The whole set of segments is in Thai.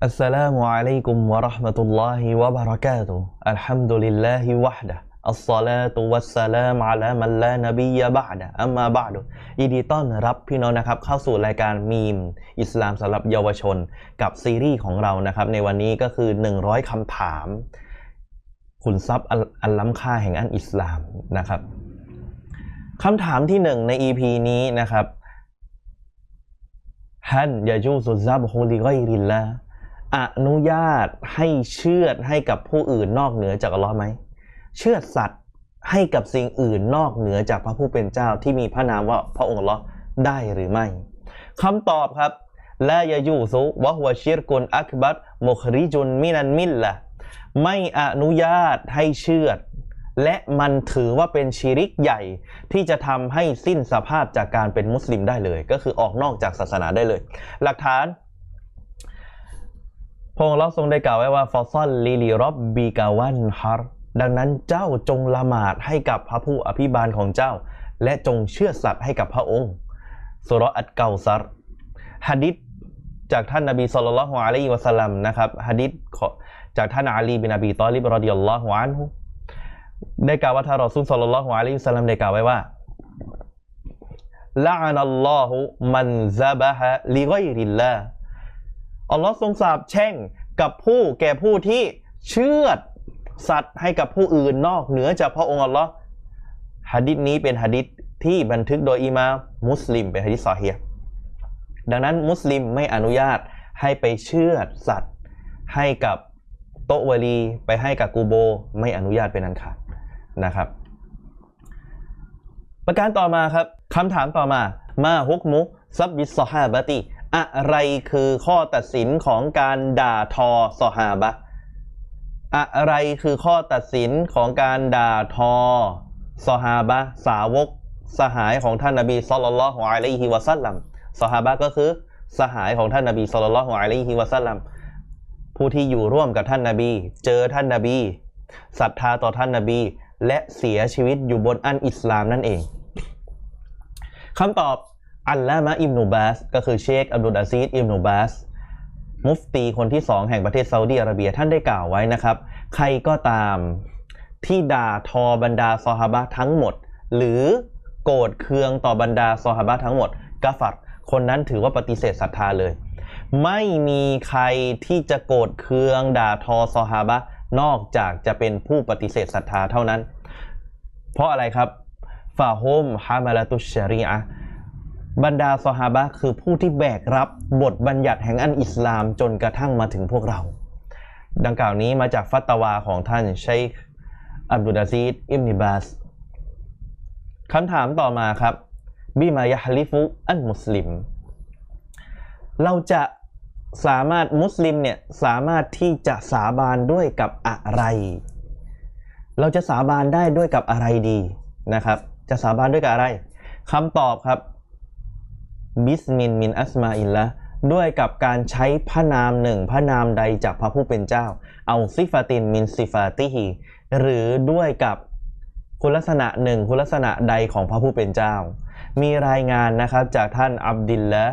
السلام عليكم ورحمة الله وبركاته الحمد لله وحده الصلاة والسلام على من لا نبي بعده أما بعد ยินดีต้อนรับพี่น้องนะครับเข้าสู่รายการมีมอิสลามสำหรับเยาวชนกับซีรีส์ของเรานะครับ ในวันนี้ก็คือ 100คำถาม ขุนทรัพย์อันอันล้ำค่าแห่งอันอิสลามนะครับคำถามที่หนึ่งใน EP นี้นะครับฮันยาจูซุซับฮุลิกอยริลละ อนุญาตให้เชื่อดให้กับผู้อื่นนอกเหนือจากอัลลอฮ์ไหมเชื่อดสัตว์ให้กับสิ่งอื่นนอกเหนือจากพระผู้เป็นเจ้าที่มีพระนามว่าพระองค์อัลลอฮ์ได้หรือไม่คำตอบครับและยายูซุวะฮุวชิรกุนอักบัตมุคริจุนมินันมิลละไม่อนุญาตให้เชื่อด และมันถือว่าเป็นชีริกใหญ่ ที่จะทำให้สิ้นสภาพจากการเป็นมุสลิมได้เลย ก็คือออกนอกจากศาสนาได้เลย หลักฐาน ระองค์เราทรงได้กล่าวไว้ว่าฟอซอลลิลิรอบบีกาวันฮาร์ดังนั้นเจ้าจงละหมาดให้กับพระผู้อภิบาลของเจ้า และจงเชื่อสัตย์ให้กับพระองค์สุรอัตเกาซัรฮะดิษจากท่านนบีสุลต่านละฮ์อะลัยฮิวะสัลลัมนะครับฮะดิษจากท่านอาลีบินอบีตอลิบรอดิยัลลอฮุอันฮุได้กล่าวว่าท่านรอซูลสุลต่านละฮ์อะลัยฮิวะสัลลัมได้กล่าวไว้ว่าละอานัลลอฮุมันซะบะฮะลิกอยริลลาห์ อัลลอฮ์ทรงสาปแช่งกับผู้แก่ผู้ที่เชื่อสัตว์ให้กับผู้อื่นนอกเหนือจากพระองค์อัลลอฮ์ฮะดิษนี้เป็นฮะดิษที่บันทึกโดยอิมามมุสลิมเป็นฮะดิษซอฮีฮ์ดังนั้นมุสลิมไม่อนุญาตให้ไปเชื่อสัตว์ ให้กับโตวลี ไปให้กับกูโบ ไม่อนุญาตเป็นอันขาดนะครับ ประการต่อมาครับคำถามต่อมามาฮุกมุซับบิสซอฮาบะติ อะไรคือข้อตัดสินของการด่าทอซอฮาบะ อะไรคือข้อตัดสินของการด่าทอซอฮาบะสาวกสหายของท่านนบีสุลต่านละฮ์อะลัยฮิวะซัลลัมซอฮาบะก็คือสหายของท่านนบีสุลต่านละฮ์อะลัยฮิวะซัลลัมผู้ที่อยู่ร่วมกับท่านนบี เจอท่านนบีศรัทธาต่อท่านนบี และเสียชีวิตอยู่บนอันอิสลามนั่นเองคำตอบ อัลลามะอิมนุบาสก็คือเชคอับดุลอาซีดอิมนุบาสมุฟตีคนที่สองแห่งประเทศซาอุดีอาระเบียท่านได้กล่าวไว้นะครับ ใครก็ตามที่ด่าทอบรรดาซอฮาบะทั้งหมด หรือโกรธเคืองต่อบรรดาซอฮาบะทั้งหมดกาฟัดคนนั้นถือว่าปฏิเสธศรัทธาเลย ไม่มีใครที่จะโกรธเคืองด่าทอซอฮาบะนอกจากจะเป็นผู้ปฏิเสธศรัทธาเท่านั้น เพราะอะไรครับฟาโฮมฮามาลาตุชชรีอะ บรรดาซอฮาบะคือผู้ที่แบกรับบทบัญญัติแห่งอันอิสลามจนกระทั่งมาถึงพวกเรา ดังกล่าวนี้มาจากฟัตาวาของท่านชัยอับดุลอาซีดอิมนิบาสคำถามต่อมาครับบิมายฮลิฟุอันมุสลิม เราจะสามารถมุสลิมเนี่ยสามารถที่จะสาบานด้วยกับอะไร เราจะสาบานได้ด้วยกับอะไรดีนะครับ จะสาบานด้วยกับอะไรคำตอบครับ บิสมินมินอัสมาอิลละด้วยกับการใช้พระนามหนึ่งพระนามใดจากพระผู้เป็นเจ้า เอาซิฟาตินมินซิฟาติฮีหรือด้วยกับคุณลักษณะหนึ่งคุณลักษณะใดของพระผู้เป็นเจ้า มีรายงานนะครับจากท่านอับดิลละ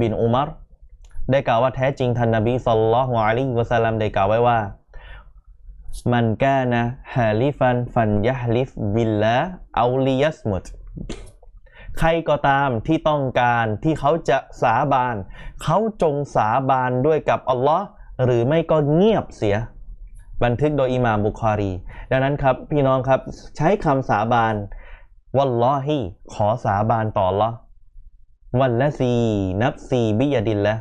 บินอุมารได้กล่าวว่าแท้จริงท่านนบีสัลลัลลอฮุอะลัยฮิวะสัลลัมได้กล่าวไว้ว่า มันกานะฮาลิฟันฟันยะฮลิฟบิลละเอาลิยัสมุด ใครก็ตามที่ต้องการที่เขาจะสาบาน เขาจงสาบานด้วยกับอัลลอฮ์หรือไม่ก็เงียบเสีย บันทึกโดยอิหม่ามบุคอรี ดังนั้นครับพี่น้องครับใช้คำสาบานวัลลอฮีขอสาบานต่อละวันละซีนับซีบิยดินละ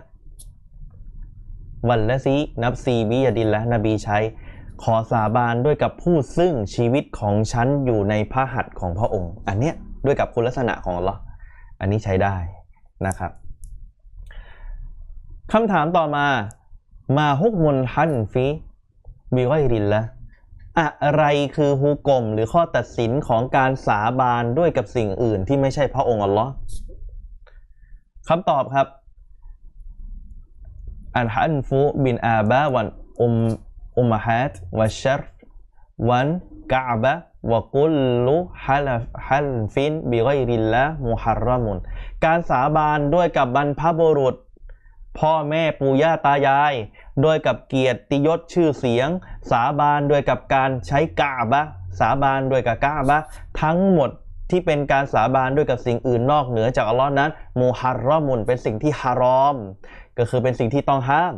วันละซีนับซีบิยดินละนบีใช้ ขอสาบานด้วยกับผู้ซึ่งชีวิตของฉันอยู่ในพระหัตถ์ของพระองค์ อันเนี้ย ด้วยกับคุณลักษณะของอัลลอฮ์อันนี้ใช้ได้นะครับคำถามต่อมามาฮุกมุนฮันฟีบิไวรินละอะไรคือฮุกกลมหรือข้อตัดสินของการสาบานด้วยกับสิ่งอื่นที่ไม่ใช่พระองค์อัลลอฮ์คำตอบครับ อันฮันฟูบินอาบาวันอุมอุมฮัดวะชัรวันกะบะ วกุลลุฮัลฮัลฟินบิไกริลละมุฮัรรมุนการสาบานด้วยกับบรรพบุรุษ พ่อแม่ปู่ย่าตายาย โดยกับเกียรติยศชื่อเสียง สาบานด้วยกับการใช้กาบะ สาบานด้วยกับกาบะ ทั้งหมดที่เป็นการสาบานด้วยกับสิ่งอื่นนอกเหนือจากอัลลอฮ์นั้นมูฮัรรอมุนเป็นสิ่งที่ฮารอม ก็คือเป็นสิ่งที่ต้องห้าม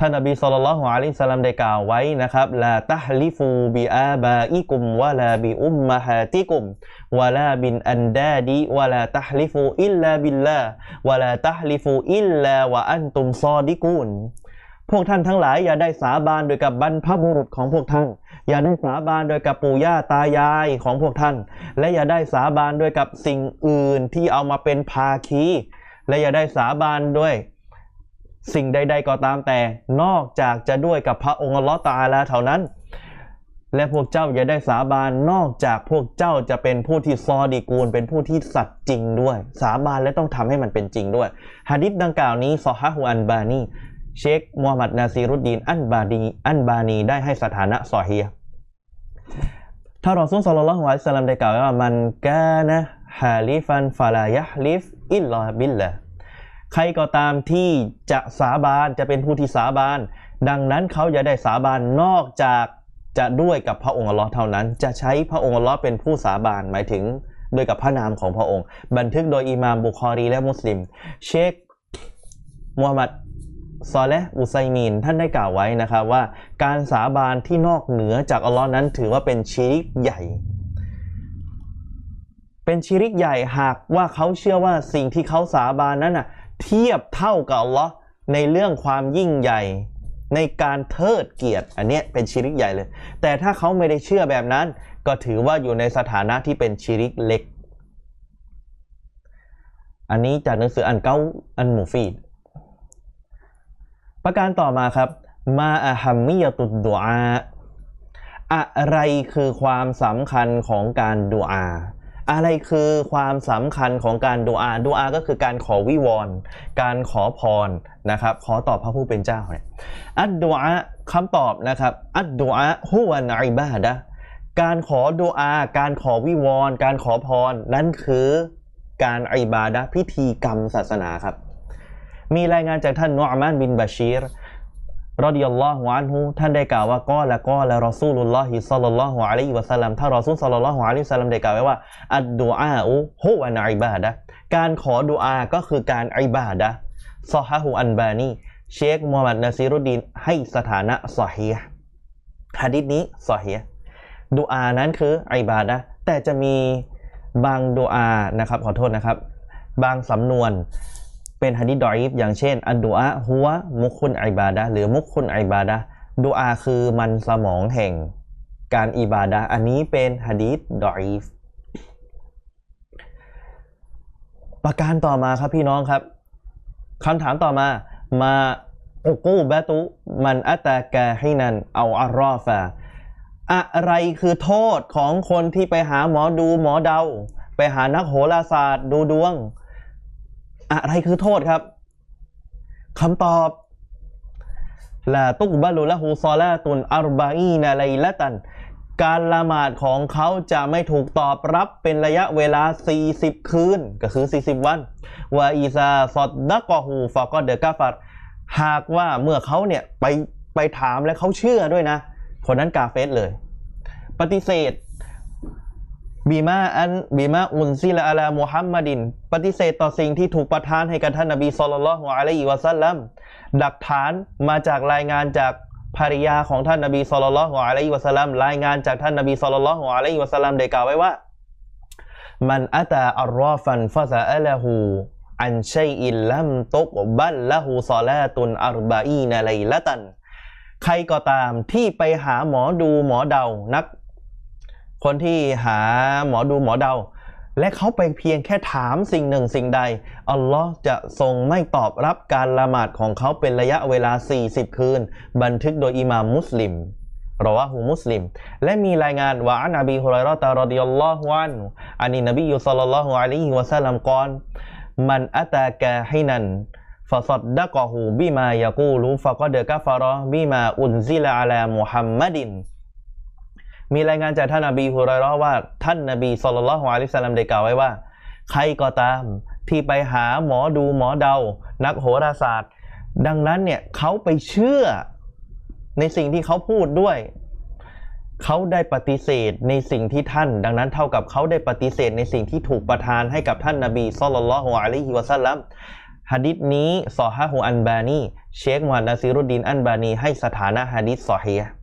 ท่านนบีสุลต่านละฮ์อะลัยสลามได้กล่าวไว้นะครับลาตะฮลิฟูบิอาบาอิกุมวะลาบิอุมมะฮาติกุมวะลาบินอันดาดีวะลาตะฮลิฟูอิลลาบิลลาวะลาตะฮลิฟูอิลลาวะอันตุมซอดิกูนพวกท่านทั้งหลายอย่าได้สาบานโดยกับบรรพบุรุษของพวกท่าน อย่าได้สาบานโดยกับปู่ย่าตายายของพวกท่าน และอย่าได้สาบานด้วยกับสิ่งอื่นที่เอามาเป็นภาคี และอย่าได้สาบานด้วย สิ่งใด ๆ ก็ตามแต่ นอกจากจะด้วยกับพระองค์ลอตะอาลาเท่านั้น และพวกเจ้าอย่าได้สาบานนอกจากพวกเจ้าจะเป็นผู้ที่ซอดีกูล เป็นผู้ที่สัตย์จริงด้วย สาบานและต้องทำให้มันเป็นจริงด้วยฮะดิษดังกล่าวนี้ซอฮะฮุอันบานีเชคมูฮัมหมัดนาซีรุดดีนอันบาดีอันบานีได้ให้สถานะซอเฮีฮ์ถ้ารอซูลศ็อลลัลฮุอะลัยฮิวะซัลลัมได้กล่าวว่ามันกานะฮาลิฟันฟาลายะฮลิฟอิลลาบิลละ ใครก็ตามที่จะสาบานจะเป็นผู้ที่สาบาน ดังนั้นเขาอย่าได้สาบานนอกจากจะด้วยกับพระองค์อัลลอฮ์เท่านั้น จะใช้พระองค์อัลลอฮ์เป็นผู้สาบานหมายถึงด้วยกับพระนามของพระองค์ บันทึกโดยอิหม่ามบุคอรีและมุสลิม เชคมูฮัมหมัดซอเลห์อุไซมีนท่านได้กล่าวไว้นะครับว่า การสาบานที่นอกเหนือจากอัลลอฮ์นั้นถือว่าเป็นชีริกใหญ่ เป็นชีริกใหญ่หากว่าเขาเชื่อว่าสิ่งที่เขาสาบานนั้นน่ะ เทียบเท่ากับอัลลอฮ์ในเรื่องความยิ่งใหญ่ ในการเทิดเกียรติ อันนี้เป็นชิริกใหญ่เลย แต่ถ้าเขาไม่ได้เชื่อแบบนั้น ก็ถือว่าอยู่ในสถานะที่เป็นชิริกเล็ก อันนี้จากหนังสืออันเก้าอันหมูฟีดประการต่อมาครับ มาอะฮัมมิยตุดดุอาอะไรคือความสำคัญของการดุอา อะไรคือความสำคัญของการดูอาดูอาก็คือการขอวิวรณ์การขอพรนะครับ ขอตอบพระผู้เป็นเจ้าเนี่ยอัดดูอาคำตอบนะครับ อัดดูอาฮุวันอิบาดะการขอดูอา การขอวิวรณ์การขอพร นั่นคือการอิบาดะพิธีกรรมศาสนาครับ มีรายงานจากท่านนอมานบินบาชีร รอดิยัลลอฮุอันฮุท่านได้กล่าวว่าก็และก็และรอซูลุลลอฮิศ็อลลัลลอฮุอะลัยฮิวะซัลลัมถ้ารอซูลศ็อลลัลลอฮุอะลัยฮิวะซัลลัมได้กล่าวไว้ว่าอัดดุอาอุฮุวะนอิบาดะการขอดุอาก็คือการอิบาดะซอฮะฮูอันบานีเชคมูฮัมหมัดนาซีรุดดีนให้สถานะซอฮีฮ์หะดีษนี้ซอฮีฮ์ดุอานั้นคืออิบาดะแต่จะมีบางดุอานะครับขอโทษนะครับ บางสำนวน เป็นฮะดิษดอยฟอย่างเช่นอันดุอาหัวมุคุนอิบาดะห์หรือมุคุนอิบาดะดุอาคือมันสมองแห่งการอิบาดะอันนี้เป็นฮะดีษดอยฟประการต่อมาครับพี่น้องครับคำถามต่อมามาอุกูบะตุมันอัตากาฮินันเอาอารอฟาอะไรคือโทษของคนที่ไปหาหมอดูหมอเดา ไปหานักโหราศาสตร์ดูดวง อะไรคือโทษครับคำตอบลาตุกบาลุละฮูซอลาตุนอัรบาอีนาไลละตัน การละหมาดของเขาจะไม่ถูกตอบรับเป็นระยะเวลา 40 คืน ก็คือ 40 วันวาอีซาซอดดักอฮูฟากอเดกาฟัดหากว่าเมื่อเขาเนี่ยไปไปถามและเขาเชื่อด้วยนะ คนนั้นกาเฟสเลย ปฏิเสธ บีมาอันบีมาอุนซิลาอัลามุฮัมมัดิน ปฏิเสธต่อสิ่งที่ถูกประทานให้กับท่านนบีสุลต่านละฮ์อะลัยฮิวะซัลลัมดักฐานมาจากรายงานจากภริยาของท่านนบีสุลต่านละฮ์อะลัยฮิวะซัลลัมรายงานจากท่านนบีสุลต่านละฮ์อะลัยฮิวะซัลลัมได้กล่าวไว้ว่า มันอัตาอัลรอฟันฟะซะอัลฮูอันชัยอิลลัมตุกบัลละฮูซอลาตุนอัรบะอีนาไลละตัน ใครก็ตามที่ไปหาหมอดูหมอเดานัก คนที่หาหมอดูหมอเดา และเขาไปเพียงแค่ถามสิ่งหนึ่งสิ่งใด อัลลอฮ์จะทรงไม่ตอบรับการละหมาดของเขาเป็นระยะเวลา 40 คืน บันทึกโดยอิหม่ามมุสลิมรอวะฮูมุสลิม และมีรายงานว่าอันนบีฮุไรเราะตะรอดิยัลลอฮุอันอันนี้นบียุศ็อลลัลลอฮุอะลัยฮิวะซัลลัมกอนมันอัตากาฮินันฟะซัดดะกะฮูบิมายะกูลูฟะกอดกะฟะรอบิมาอุนซิลอะลามุฮัมมัดิน มีรายงานจากท่านนบีฮุไรเราะห์ว่า ท่านนบีสุลต่านละฮ์อะลิสลามได้กล่าวไว้ว่า ใครก็ตามที่ไปหาหมอดูหมอเดา นักโหราศาสตร์ ดังนั้นเนี่ยเขาไปเชื่อในสิ่งที่เขาพูดด้วย เขาได้ปฏิเสธในสิ่งที่ท่าน ดังนั้นเท่ากับเขาได้ปฏิเสธในสิ่งที่ถูกประทานให้กับท่านนบีศ็อลลัลลอฮุอะลัยฮิวะซัลลัมฮะดิษนี้ซอฮาฮูอันบานี เชคมูฮัมหมัดนาซีรุดดีนอันบานีให้สถานะฮะดิษซอฮีฮ์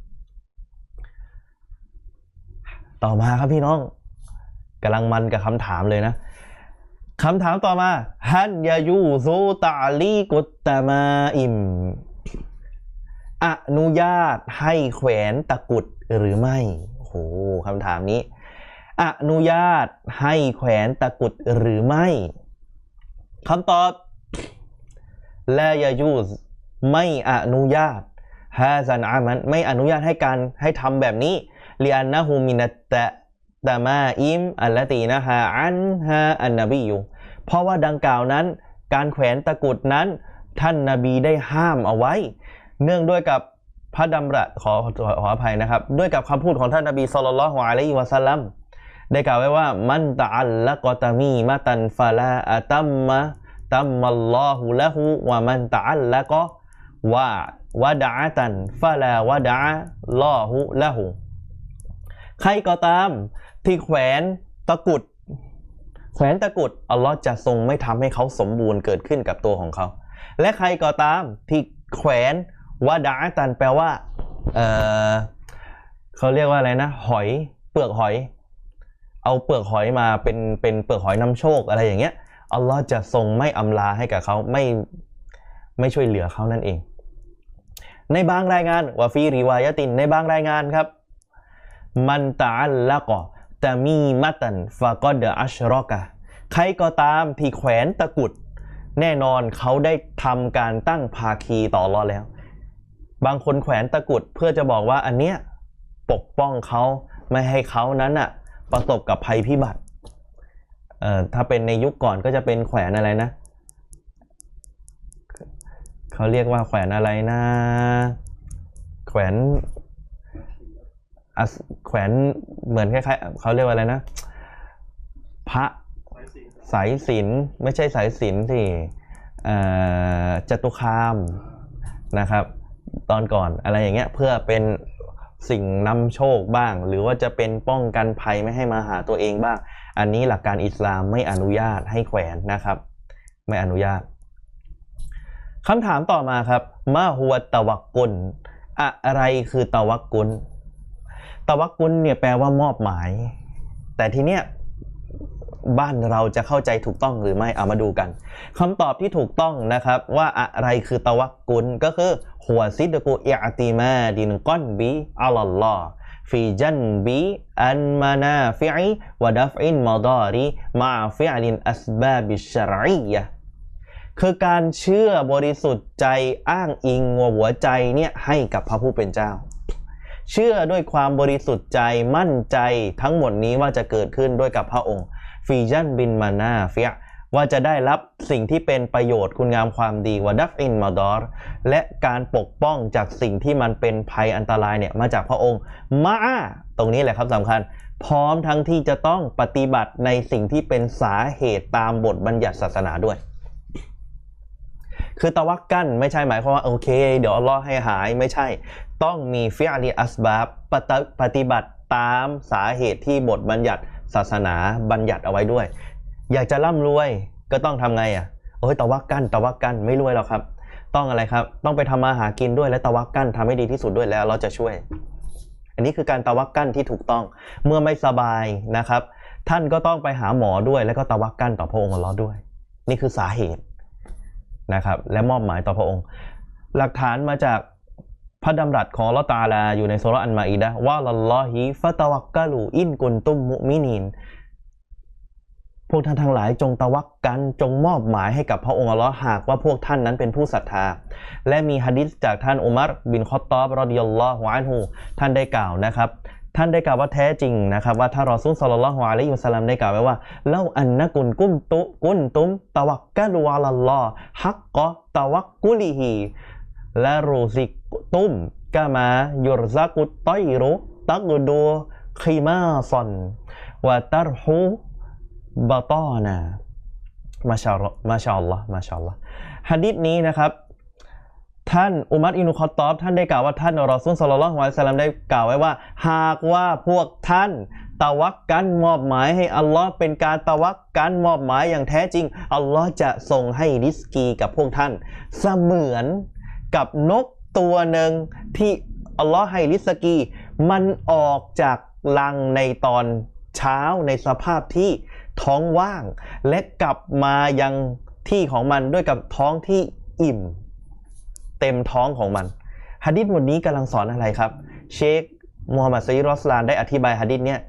ต่อมาครับพี่น้องกำลังมันกับคำถามเลยนะคำถามต่อมาฮันยายูซูตาลีกุตตามาอิมอนุญาตให้แขวนตะกุดหรือไม่โอ้โหคำถามนี้ อนุญาตให้แขวนตะกุดหรือไม่คำตอบแลายายูสไม่อนุญาตฮาซันอามันไม่อนุญาตให้การให้ทำแบบนี้ ลียนนะฮูมินัตตะตามาอิมอัลลตีนะฮะอันฮะอันนบีอยู่เพราะว่าดังกล่าวนั้น การแขวนตะกรุดนั้น ท่านนาบีได้ห้ามเอาไว้ เนื่องด้วยกับพระดำรัสขอขอขออภัยนะครับ ด้วยกับคำพูดของท่านนบีสุลต่านละฮ์อะลัยฮิวะสัลลัมได้กล่าวไว้ว่ามันตะอัลละกอตามีมาตันฟาลาอะตัมมะตัมมัลลอฮุละหูวะมันตะอัลละกอวาวะดะตันฟาลาวะดะลอหูละหู ใครก็ตามที่แขวนตะกุด แขวนตะกุดอัลลอฮ์จะทรงไม่ทำให้เขาสมบูรณ์เกิดขึ้นกับตัวของเขา และใครก็ตามที่แขวนวาดาตันแปลว่าเออเขาเรียกว่าอะไรนะ หอยเปลือกหอย เอาเปลือกหอยมาเป็นเป็นเปลือกหอยนำโชคอะไรอย่างเงี้ยอัลลอฮ์จะทรงไม่อำลาให้กับเขาไม่ไม่ช่วยเหลือเขานั่นเอง ในบางรายงานวาฟีริวายตินในบางรายงานครับ มันตาลละกอแต่มีมัตันฟากอดอัชรอกะใครก็ตามที่แขวนตะกุด แน่นอนเขาได้ทำการตั้งภาคีต่อรอแล้ว บางคนแขวนตะกุดเพื่อจะบอกว่าอันเนี้ยปกป้องเขาไม่ให้เขานั้นอะประสบกับภัยพิบัติเอ่อถ้าเป็นในยุคก่อนก็จะเป็นแขวนอะไรนะเขาเรียกว่าแขวนอะไรนะ แขวน แขวนเหมือนคล้ายๆเขาเรียกว่าอะไรนะ พระสายสินไม่ใช่สายสินสิเอ่อจตุคามนะครับ ตอนก่อนอะไรอย่างเงี้ยเพื่อเป็นสิ่งนำโชคบ้าง หรือว่าจะเป็นป้องกันภัยไม่ให้มาหาตัวเองบ้าง อันนี้หลักการอิสลามไม่อนุญาตให้แขวนนะครับ ไม่อนุญาตคำถามต่อมาครับ มาหัวตะวักกุลอะไรคือตะวักกุล ตะวักกุลเนี่ยแปลว่ามอบหมาย แต่ทีเนี้ยบ้านเราจะเข้าใจถูกต้องหรือไม่เอามาดูกันคำตอบที่ถูกต้องนะครับ ว่าอะไรคือตะวักกุลก็คือหัวซิดกูอิอติมาดินก้อนบีอัลลอฮ์ฟีจันบีอันมานาฟิอวะดัฟอินมาดารีมาฟิอลินอัสบาบิชรียะคือการเชื่อบริสุทธิ์ใจอ้างอิงหัวใจเนี่ยให้กับพระผู้เป็นเจ้า เชื่อด้วยความบริสุทธิ์ใจมั่นใจทั้งหมดนี้ว่าจะเกิดขึ้นด้วยกับพระองค์ฟีจันบินมานาเฟียว่าจะได้รับสิ่งที่เป็นประโยชน์คุณงามความดีวดัฟอินมาดอร์และการปกป้องจากสิ่งที่มันเป็นภัยอันตรายเนี่ยมาจากพระองค์มาตรงนี้แหละครับสำคัญ พร้อมทั้งที่จะต้องปฏิบัติในสิ่งที่เป็นสาเหตุตามบทบัญญัติศาสนาด้วย คือตะวักกันไม่ใช่หมายความว่าโอเค เดี๋ยวอัลลอให้หายไม่ใช่ ต้องมีฟิอาลีอัสบาบปฏิบัติตามสาเหตุที่บทบัญญัติศาสนาบัญญัติเอาไว้ด้วย อยากจะร่ำรวยก็ต้องทำไงอะโอ้ยตะวักกันตะวักกันไม่รวยหรอกครับ ต้องอะไรครับ ต้องไปทำมาหากินด้วยและตะวักกันทำให้ดีที่สุดด้วยแล้วเราจะช่วย อันนี้คือการตะวักกันที่ถูกต้องเมื่อไม่สบายนะครับ ท่านก็ต้องไปหาหมอด้วย แล้วก็ตะวักกันต่อพระองค์เราด้วย นี่คือสาเหตุนะครับ และมอบหมายต่อพระองค์ หลักฐานมาจาก พระดำรัสของลอตาลาอยู่ในโซลอันมาอีดะว่าลลอฮิฟะตะวักกะลูอินกุนตุมมุมินินพวกท่านทั้งหลายจงตะวักกันจงมอบหมายให้กับพระองค์อัลลอฮ์หากว่าพวกท่านนั้นเป็นผู้ศรัทธา และมีฮะดิษจากท่านอุมัรบินคอตตอบรอดิยัลลอฮุอันฮูท่านได้กล่าวนะครับท่านได้กล่าวว่าแท้จริงนะครับว่าถ้ารอซูลสัลลัลฮุอะลัยฮิวะสัลลัมได้กล่าวไว้ว่าเล่าอันนะกุนกุมตุกุนตุมตะวักกะลูอัลลอฮ์ฮักกะตะวักกุลิฮีและรูซิก ตุมกามายุรซักุตตอยรุตักดูคีมาซอนวะตารฮูบาตอนามาชาลลอมาชาอัลลอฮ์มาชาอัลลอฮ์ฮะดิษนี้นะครับ ท่านอุมัรอินุคอตอบท่านได้กล่าวว่าท่านรอซูลสลลัลลอฮุอะลัยฮิวะซัลลัมได้กล่าวไว้ว่า หากว่าพวกท่านตะวักกันมอบหมายให้อัลลอฮ์เป็นการตะวักกันมอบหมายอย่างแท้จริง อัลลอฮ์จะส่งให้ริสกีกับพวกท่าน เสมือนกับนก ตัวหนึ่งที่อัลลอฮ์ให้ริสกี มันออกจากรังในตอนเช้าในสภาพที่ท้องว่าง และกลับมายังที่ของมันด้วยกับท้องที่อิ่ม เต็มท้องของมันฮะดิษบทนี้กำลังสอนอะไรครับ เชคมูฮัมหมัดซะยิดรอสลานได้อธิบายฮะดิษเนี่ย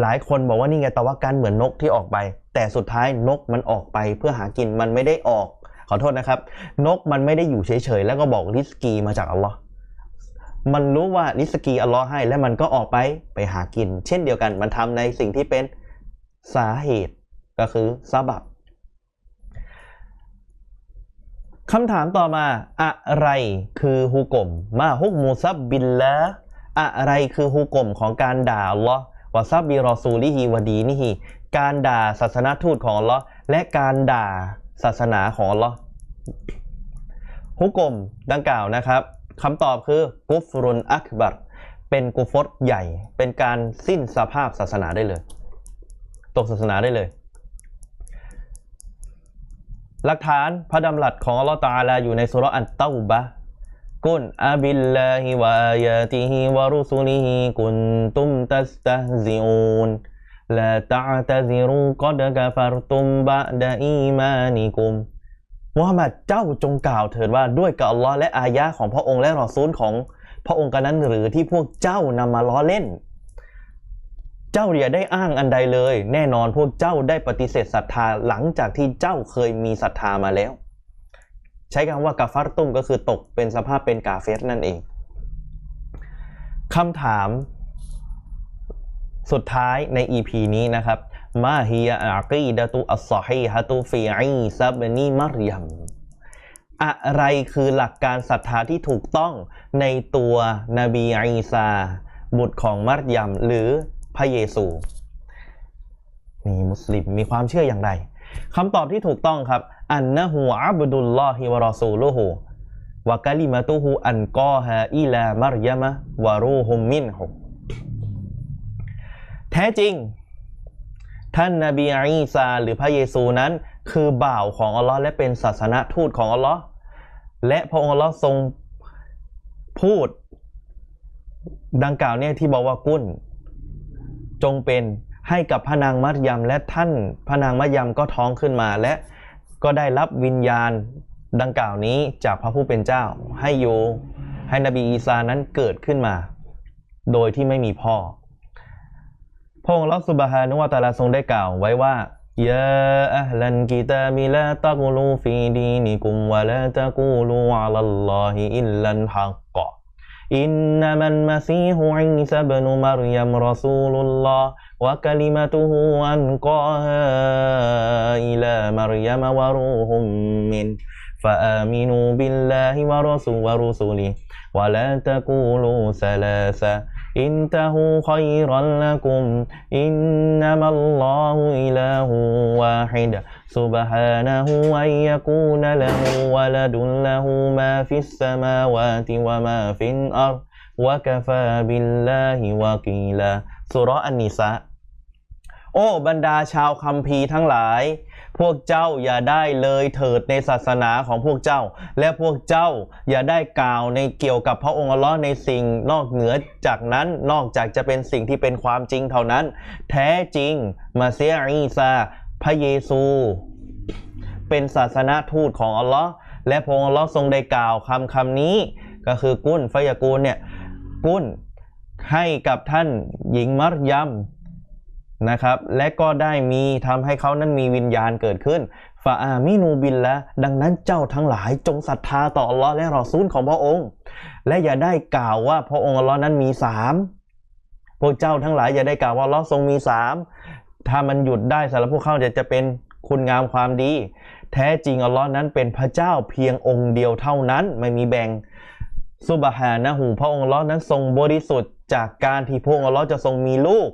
หลายคนบอกว่านี่ไงตะวักกันเหมือนนกที่ออกไป แต่สุดท้ายนกมันออกไปเพื่อหากินมันไม่ได้ออก ขอโทษนะครับ นกมันไม่ได้อยู่เฉยๆ แล้วก็บอกริสกีมาจากอัลลอฮ์มันรู้ว่าริสกีอัลลอฮ์ให้ และมันก็ออกไปไปหากิน เช่นเดียวกัน มันทำในสิ่งที่เป็นสาเหตุก็คือซาบับคำถามต่อมาอะไรคือฮุกมมาฮุกมูซับบิลละอะไรคือฮุกมของการด่าอัลลอฮ์วะซับบิรอซูลิฮิวดีนิฮิการด่าศาสนาทูตของอัลลอฮ์และการด่า ศาสนาของอัลลอฮ์ฮุกมดังกล่าวนะครับคำตอบคือกุฟรุนอักบัรเป็นกุฟรใหญ่ เป็นการสิ้นสภาพศาสนาได้เลย ตกศาสนาได้เลย หลักฐานพระดำรัสของอัลลอฮฺตาลาอยู่ในสุรอันเตาบะกุนอาบิลลาฮิวะอายาติฮิวะรุสุลิฮิกุนตุมตัสตะซิอูน ลาตะตะซิรูกัดกะฟัรตุมบะดะอีมานิกุมมุฮัมมัดเจ้าจงกล่าวเถิดว่าด้วยกับอัลลอฮ์และอายะของพระองค์และรอซูลของพระองค์กันนั้นหรือที่พวกเจ้านำมาล้อเล่น เจ้าอย่าได้อ้างอันใดเลย แน่นอนพวกเจ้าได้ปฏิเสธศรัทธาหลังจากที่เจ้าเคยมีศรัทธามาแล้ว ใช้คำว่ากาฟัรตุมก็คือตกเป็นสภาพเป็นกาเฟสนั่นเองคำถาม สุดท้ายใน EP นี้นะครับมาฮิยอากีดะตุอัสซอฮีฮะตุฟีอีซับนีมารยัมอะไรคือหลักการศรัทธาที่ถูกต้องในตัวนบีอีซา บุตรของมัรยัมหรือพระเยซูมีมุสลิมมีความเชื่ออย่างไรคำตอบที่ถูกต้องครับ อันนะฮูอับดุลลอฮิวรอซูลูฮูวะกะลิมะตุฮูอันกอฮาอิลามารยมะวะรูฮุมมินฮุ แท้จริง ท่านนบีอีซาหรือพระเยซูนั้น คือบ่าวของอัลลอฮ์และเป็นศาสนทูตของอัลลอฮ์และพระองค์อัลลอฮ์ทรงพูด ดังกล่าวเนี่ยที่บอกว่ากุ้น จงเป็นให้กับพระนางมัรยมและท่านพระนางมัรยมก็ท้องขึ้นมาและก็ได้รับวิญญาณดังกล่าวนี้จากพระผู้เป็นเจ้าให้โยให้นบีอีสานั้นเกิดขึ้นมา โดยที่ไม่มีพ่อ ระองค์ลอสุบฮานุวาตาลาทรงได้กล่าวไว้ว่ายาอัลลันกิตาบิลาตักลูฟีดีนิกุมวะลาตะกูลูอัลลอฮิอิลลันฮักกะ إنما المسيح عيسى بن مريم رسول الله وكلمته ألقاها إلى مريم وروح منه فآمنوا بالله ورسول ورسله ولا تقولوا ثلاثة انتهوا خيرا لكم إنما الله إله واحد سبحانه أن يكون له ولد له ما في السماوات وما في الأرض وكفى بالله وكيلا สุราะห์อันนิสะโอ้บรรดาชาวคัมภีร์ทั้งหลาย พวกเจ้าอย่าได้เลยเถิดในศาสนาของพวกเจ้า และพวกเจ้าอย่าได้กล่าวในเกี่ยวกับพระองค์อัลลอฮ์ในสิ่งนอกเหนือจากนั้นนอกจากจะเป็นสิ่งที่เป็นความจริงเท่านั้น แท้จริงมาเซียอีซาพระเยซู เป็นศาสนาทูตของอัลลอฮ์และพระองค์อัลลอฮ์ทรงได้กล่าวคำคำนี้ ก็คือกุนฟยากูลเนี่ยกุนให้กับท่านหญิงมัรยัม นะครับ และก็ได้มีทำให้เขานั้นมีวิญญาณเกิดขึ้นฟาอามินูบินละดังนั้นเจ้าทั้งหลายจงศรัทธาต่ออัลลอฮ์และรอซูลของพระองค์ และอย่าได้กล่าวว่าพระองค์อัลลอฮ์นั้นมีสามพวกเจ้าทั้งหลายอย่าได้กล่าวว่าอัลลอฮ์ทรงมีสามถ้ามันหยุดได้สำหรับพวกเขาจะจะเป็นคุณงามความดี แท้จริงอัลลอฮ์นั้นเป็นพระเจ้าเพียงองค์เดียวเท่านั้นไม่มีแบ่งซุบฮานะหูพระองค์อัลลอฮ์นั้นทรงบริสุทธิ์จากการที่พระองค์อัลลอฮ์จะทรงมีลูก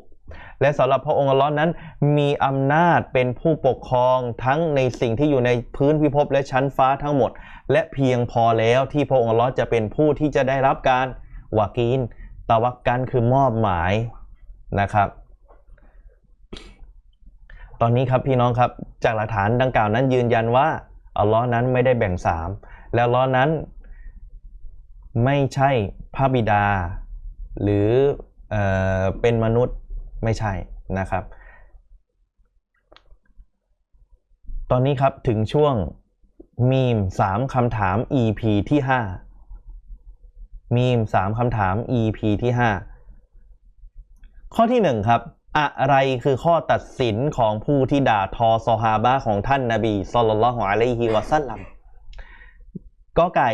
และสำหรับพระองค์อัลลอฮ์นั้น มีอำนาจเป็นผู้ปกครองทั้งในสิ่งที่อยู่ในพื้นพิภพและชั้นฟ้าทั้งหมด และเพียงพอแล้วที่พระองค์อัลลอฮ์จะเป็นผู้ที่จะได้รับการวากีนตะวักกันคือมอบหมายนะครับ ตอนนี้ครับพี่น้องครับจากหลักฐานดังกล่าวนั้นยืนยันว่าอัลลอฮ์นั้นไม่ได้แบ่งสามแล้วอัลลอฮ์นั้นไม่ใช่พระบิดา หรือเออเป็นมนุษย์ ไม่ใช่นะครับ ตอนนี้ครับถึงช่วงมีมสามคำถาม EP ที่ห้ามีมสามคำถาม EP ที่ห้าข้อที่หนึ่งครับ อะไรคือข้อตัดสินของผู้ที่ด่าทอซอฮาบะของท่านนาบีศ็อลลัลลอฮุอะลัยฮิวะซัลลัมก็ไก่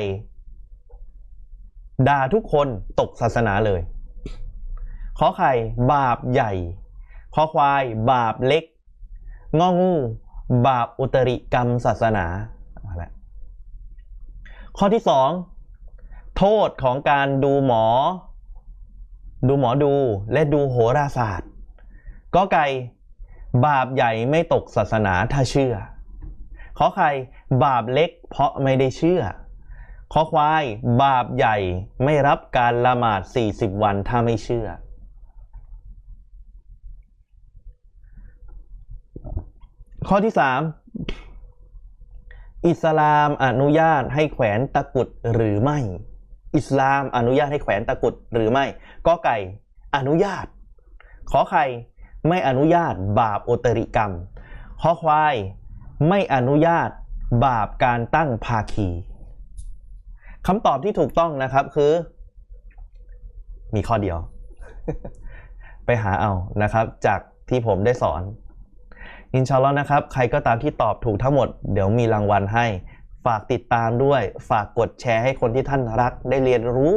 ด่าทุกคนตกศาสนาเลย ขอไข่บาปใหญ่ ขอควายบาปเล็ก งองู บาปอุตริกรรมศาสนาเอาละข้อที่สองโทษของการดูหมอ ดูหมอดูและดูโหราศาสตร์ ก็ไก่บาปใหญ่ไม่ตกศาสนาถ้าเชื่อ ขอไข่บาปเล็กเพราะไม่ได้เชื่อ ขอควาย บาปใหญ่ไม่รับการละหมาด 40 วันถ้าไม่เชื่อ ข้อที่3อิสลามอนุญาตให้แขวนตะกุดหรือไม่ อิสลามอนุญาตให้แขวนตะกุดหรือไม่ก็ไก่อนุญาต ขอไข่ไม่อนุญาตบาปโอตริกรรมขอควายไม่อนุญาตบาปการตั้งภาคีคำตอบที่ถูกต้องนะครับคือ มีข้อเดียว ไปหาเอานะครับ จากที่ผมได้สอน อินชาลอฮ์นะครับ ใครก็ตามที่ตอบถูกทั้งหมด เดี๋ยวมีรางวัลให้ ฝากติดตามด้วย ฝากกดแชร์ให้คนที่ท่านรักได้เรียนรู้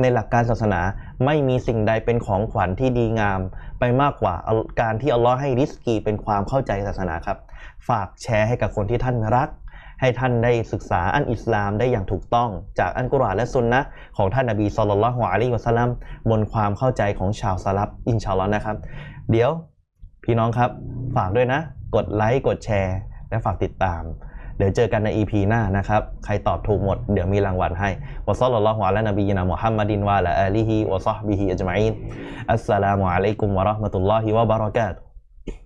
ในหลักการศาสนาไม่มีสิ่งใดเป็นของขวัญที่ดีงาม ไปมากกว่าการที่อัลลอฮ์ให้ริสกีเป็นความเข้าใจศาสนาครับ ฝากแชร์ให้กับคนที่ท่านรักให้ท่านได้ศึกษาอันอิสลามได้อย่างถูกต้อง จากอันกุรอานและซุนนะของท่านนบีศ็อลลัลลอฮุอะลัยฮิวะซัลลัมบนความเข้าใจของชาวสลับอินชาลอฮ์นะครับ เดี๋ยว พี่น้องครับ ฝากด้วยนะ กดไลค์กดแชร์ และฝากติดตาม เดี๋ยวเจอกันใน EP หน้านะครับ ใครตอบถูกหมด เดี๋ยวมีรางวัลให้วะซัลลัลลอฮุอะลานบีนะมุฮัมมัดินวะอะลาอาลีฮิวะซอฮบิฮิอัจมัยนอัสสลามุอะลัยกุมวะเราะห์มะตุลลอฮิวะบะเราะกาตุ